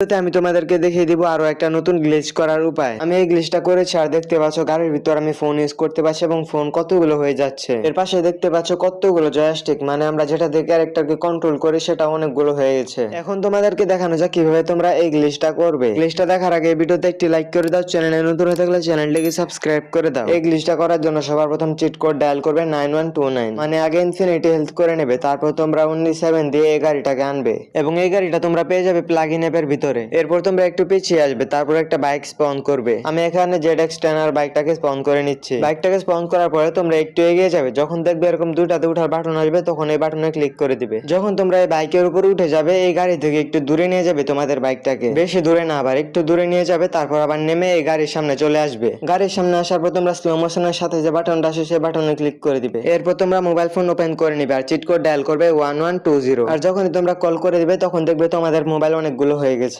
আমি তোমাদেরকে দেখিয়ে দিব আরও একটা নতুন গ্লিচ করার উপায়। আমি এই গ্লিচটা করেছি আর দেখতে পাচ্ছ, গাড়ির ভিতর আমি ফোন ইউজ করতে পারছি এবং ফোন কতগুলো হয়ে যাচ্ছে। এর পাশে দেখতে পাচ্ছ কতগুলো জয়াস্টিক মানে আমরা যেটা দিয়ে ক্যারেক্টারকে কন্ট্রোল করি সেটা অনেকগুলো হয়ে গেছে। এখন তোমাদেরকে দেখানো যাক কীভাবে তোমরা এই গ্লিচটা করবে। গ্লিচটা দেখার আগে ভিডিওতে একটি লাইক করে দাও চ্যানেলে নতুন হয়ে থাকলে চ্যানেলটিকে সাবস্ক্রাইব করে দাও। এই গ্লিচটা করার জন্য সবার প্রথম চিট কোড ডায়াল করবে নাইন ওয়ান টু নাইন মানে আগে ইনফিনিটি হেলথ করে নেবে, তারপর তোমরা উনিশ সেভেন দিয়ে এই গাড়িটাকে আনবে। এবং এই গাড়িটা তোমরা পেয়ে যাবে প্লাগ ইন অ্যাপের ভিতরে। এরপর তোমরা একটু পিছিয়ে আসবে, তারপর একটা বাইক স্পন করবে। আমি এখানে জেড এক্স টেনার বাইকটাকে স্পন করে নিচ্ছি। বাইকটাকে স্পন করার পরে তোমরা একটু এগিয়ে যাবে, যখন দেখবে এরকম দুটাতে উঠার বাটন আসবে, তখন এই বাটনে ক্লিক করে দিবে। যখন তোমরা এই বাইকের উপর উঠে যাবে, এই গাড়ি থেকে একটু দূরে নিয়ে যাবে তোমাদের বাইকটাকে বেশি দূরে না, আবার একটু দূরে নিয়ে যাবে, তারপর আবার নেমে এই গাড়ির সামনে চলে আসবে। গাড়ির সামনে আসার পর তোমরা স্লো মোশনের সাথে যে বাটনটা আসে, সেই বাটনে ক্লিক করে দিবে। এরপর তোমরা মোবাইল ফোন ওপেন করে নিবে আর চিট কোড ডায়াল করবে ওয়ান ওয়ান টু জিরো আর যখন তোমরা কল করে দিবে, তখন দেখবে তোমাদের মোবাইল অনেকগুলো হয়ে গেছে।